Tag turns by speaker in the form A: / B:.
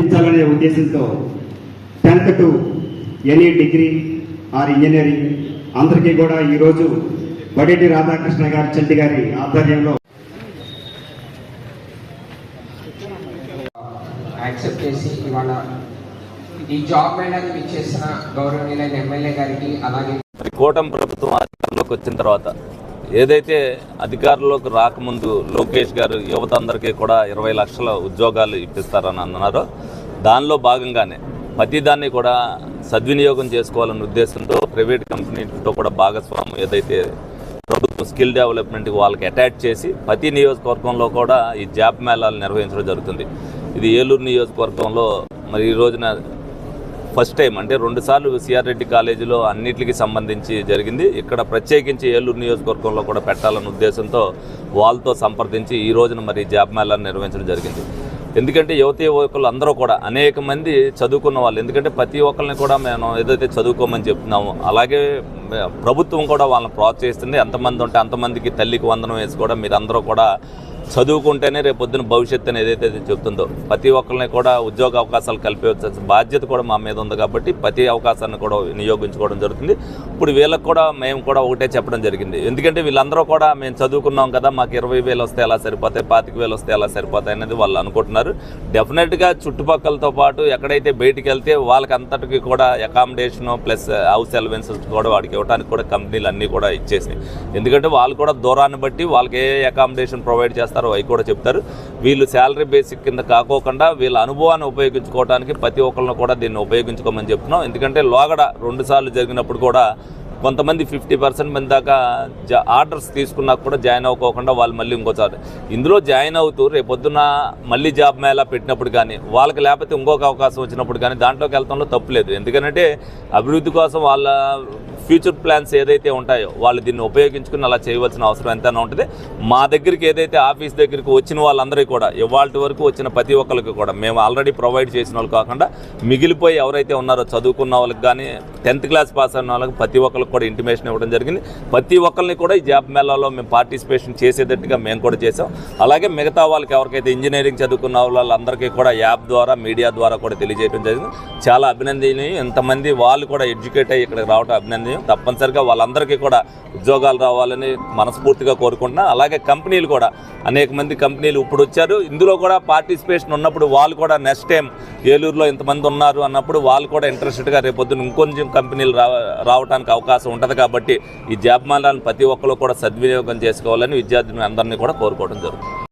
A: అందించాలనే ఉద్దేశంతో tenth to any degree or engineering అందరికీ కూడా ఈరోజు బడేటి రాధాకృష్ణ గారి చెల్లి గారి ఆధ్వర్యంలో
B: యాక్సెప్ట్ చేసి ఇవాళ ఈ జాబ్ మేళాకి ఇచ్చేసిన గౌరవనీయులైన ఎమ్మెల్యే గారికి అలాగే
C: కూటమి ప్రభుత్వం అధికారంలోకి వచ్చిన తర్వాత ఏదైతే అధికారంలోకి రాకముందు లోకేష్ గారు యువత అందరికీ కూడా ఇరవై లక్షల ఉద్యోగాలు ఇప్పిస్తారని అన్నారో. దానిలో భాగంగానే ప్రతిదాన్ని కూడా సద్వినియోగం చేసుకోవాలనే ఉద్దేశంతో ప్రైవేట్ కంపెనీలతో కూడా భాగస్వామ్యం ఏదైతే ప్రభుత్వం స్కిల్ డెవలప్మెంట్కి వాళ్ళకి అటాచ్ చేసి ప్రతి నియోజకవర్గంలో కూడా ఈ జాబ్ మేళాలు నిర్వహించడం జరుగుతుంది. ఇది ఏలూరు నియోజకవర్గంలో మరి ఈ రోజున ఫస్ట్ టైం అంటే రెండుసార్లు సిఆర్ రెడ్డి కాలేజీలో అన్నిటికి సంబంధించి జరిగింది. ఇక్కడ ప్రత్యేకించి ఏలూరు నియోజకవర్గంలో కూడా పెట్టాలన్న ఉద్దేశంతో వాళ్ళతో సంప్రదించి ఈ రోజున మరి జాబ్ మేళాను నిర్వహించడం జరిగింది. ఎందుకంటే యువతీ యువకులు అందరూ కూడా అనేక మంది చదువుకున్న వాళ్ళు. ఎందుకంటే ప్రతి ఒక్కరిని కూడా మేము ఏదైతే చదువుకోమని చెప్తున్నామో అలాగే ప్రభుత్వం కూడా వాళ్ళని ప్రోత్సహిస్తుంది. ఎంతమంది ఉంటే అంతమందికి తల్లికి వందనం వేసి కూడా మీరందరూ కూడా చదువుకుంటేనే రేపు పొద్దున భవిష్యత్తు అనేది ఏదైతే చెప్తుందో ప్రతి ఒక్కరిని కూడా ఉద్యోగ అవకాశాలు కల్పించే బాధ్యత కూడా మా మీద ఉంది కాబట్టి ప్రతి అవకాశాన్ని కూడా వినియోగించుకోవడం జరుగుతుంది. ఇప్పుడు వీళ్ళకి కూడా మేము కూడా ఒకటే చెప్పడం జరిగింది. ఎందుకంటే వీళ్ళందరూ కూడా మేము చదువుకున్నాం కదా మాకు ఇరవై వేలు వస్తే ఎలా సరిపోతాయి పాతిక వేలు వస్తే ఎలా సరిపోతాయి అనేది వాళ్ళు అనుకుంటున్నారు. డెఫినెట్గా చుట్టుపక్కలతో పాటు ఎక్కడైతే బయటికి వెళ్తే వాళ్ళకి అంతటికి కూడా అకామిడేషను ప్లస్ హౌస్ అలవెన్సెస్ కూడా వాడికి ఇవ్వడానికి కూడా కంపెనీలు అన్నీ కూడా ఇచ్చేసినాయి. ఎందుకంటే వాళ్ళు కూడా దూరాన్ని బట్టి వాళ్ళకి ఏ అకామిడేషన్ ప్రొవైడ్ చేస్తారు అవి కూడా చెప్తారు. వీళ్ళు శాలరీ బేసిక్ కింద కాకోకుండా వీళ్ళ అనుభవాన్ని ఉపయోగించుకోవడానికి ప్రతి ఒక్కరిని కూడా దీన్ని ఉపయోగించుకోమని చెప్తున్నాం. ఎందుకంటే లోగడ రెండు సార్లు జరిగినప్పుడు కూడా కొంతమంది ఫిఫ్టీ పర్సెంట్ మంది దాకా జా ఆర్డర్స్ తీసుకున్నా కూడా జాయిన్ అవ్వకోకుండా వాళ్ళు మళ్ళీ ఇంకోసారి. ఇందులో జాయిన్ అవుతూ రేపొద్దున మళ్ళీ జాబ్ మేళా పెట్టినప్పుడు కానీ వాళ్ళకి లేకపోతే ఇంకొక అవకాశం వచ్చినప్పుడు కానీ దాంట్లోకి వెళ్తాంలో తప్పులేదు ఎందుకంటే అభివృద్ధి కోసం వాళ్ళ ఫ్యూచర్ ప్లాన్స్ ఏదైతే ఉంటాయో వాళ్ళు దీన్ని ఉపయోగించుకుని అలా చేయవలసిన అవసరం ఎంతైనా ఉంటుంది. మా దగ్గరికి ఏదైతే ఆఫీస్ దగ్గరికి వచ్చిన వాళ్ళందరికీ కూడా ఇవాళ వరకు వచ్చిన ప్రతి ఒక్కరికి కూడా మేము ఆల్రెడీ ప్రొవైడ్ చేసిన వాళ్ళు కాకుండా మిగిలిపోయి ఎవరైతే ఉన్నారో చదువుకున్న వాళ్ళకి కానీ టెన్త్ క్లాస్ పాస్ అయిన వాళ్ళకి ప్రతి ఒక్కరికి కూడా ఇంటిమేషన్ ఇవ్వడం జరిగింది. ప్రతి ఒక్కరిని కూడా ఈ జాబ్ మేళాలో మేము పార్టిసిపేషన్ చేసేటట్టుగా మేము కూడా చేసాం అలాగే మిగతా వాళ్ళకి ఎవరికైతే ఇంజనీరింగ్ చదువుకున్న వాళ్ళందరికీ కూడా యాప్ ద్వారా మీడియా ద్వారా కూడా తెలియజేయడం జరిగింది. చాలా అభినందనీయం. ఎంతమంది వాళ్ళు కూడా ఎడ్యుకేట్ అయ్యి ఇక్కడికి రావడం అభినందనీయం. తప్పనిసరిగా వాళ్ళందరికీ కూడా ఉద్యోగాలు రావాలని మనస్ఫూర్తిగా కోరుకుంటున్నా. అలాగే కంపెనీలు కూడా. అనేక మంది కంపెనీలు ఇప్పుడు వచ్చారు. ఇందులో కూడా పార్టిసిపేషన్ ఉన్నప్పుడు వాళ్ళు కూడా నెక్స్ట్ టైం ఏలూరులో ఇంతమంది ఉన్నారు అన్నప్పుడు వాళ్ళు కూడా ఇంట్రెస్టెడ్గా రేపొద్దున ఇంకొంచెం కంపెనీలు రా రావడానికి అవకాశం ఉంటుంది కాబట్టి ఈ జాబ్ మాలాలను ప్రతి ఒక్కరు కూడా సద్వినియోగం చేసుకోవాలని విద్యార్థులు అందరినీ కూడా కోరుకోవడం జరుగుతుంది.